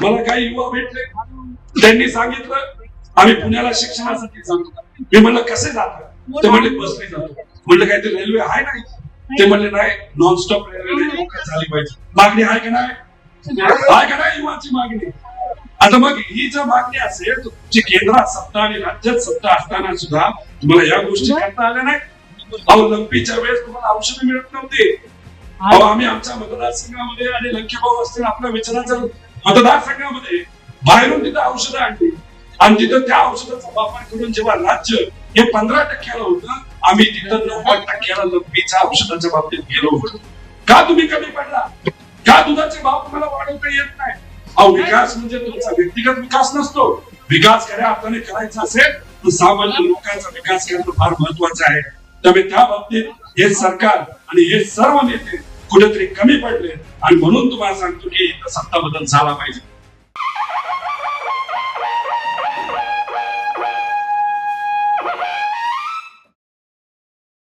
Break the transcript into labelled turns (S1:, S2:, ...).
S1: मला काही युवा भेटले त्यांनी सांगितलं आम्ही पुण्याला शिक्षणासाठी जातो. मी म्हणलं कसे जातो? ते म्हणले बसने जातो. म्हणलं काय ते रेल्वे आहे नाही? ते म्हणले नाही नॉनस्टॉप रेल्वे झाली पाहिजे. मागणी आहे का नाही? आहे का नाही युवाची मागणी? आता मग ही जर मागणी असेल तुमची केंद्रात सत्ता आणि राज्यात सत्ता असताना सुद्धा तुम्हाला या गोष्टी करता आल्या नाही अहो लंपीच्या वेळेस तुम्हाला औषधं मिळत नव्हती. अहो आम्ही आमच्या मतदारसंघामध्ये आणि लंकेभाऊ असतील आपल्या विचारांचा मतदारसंघामध्ये बाहेरून तिथं औषधं आणली. आणि तिथं त्या औषधाचा वापर करून जेव्हा राज्य हे पंधरा टक्क्याला होतं आम्ही तिथं नव्वद टक्क्याला लंपीच्या औषधाच्या बाबतीत गेलो होतो. का तुम्ही कमी पडला? का दुधाचे भाव तुम्हाला वाढवता येत नाही? अहो विकास म्हणजे तुमचा व्यक्तिगत विकास नसतो. विकास खऱ्या अर्थाने करायचा असेल तर सामान्य लोकांचा विकास करणं फार महत्वाचं आहे. त्यामुळे त्या बाबतीत हे सरकार आणि हे सर्व नेते कुठेतरी कमी पडले. आणि म्हणून तुम्हाला सांगतो की सत्ता बदल झाला पाहिजे.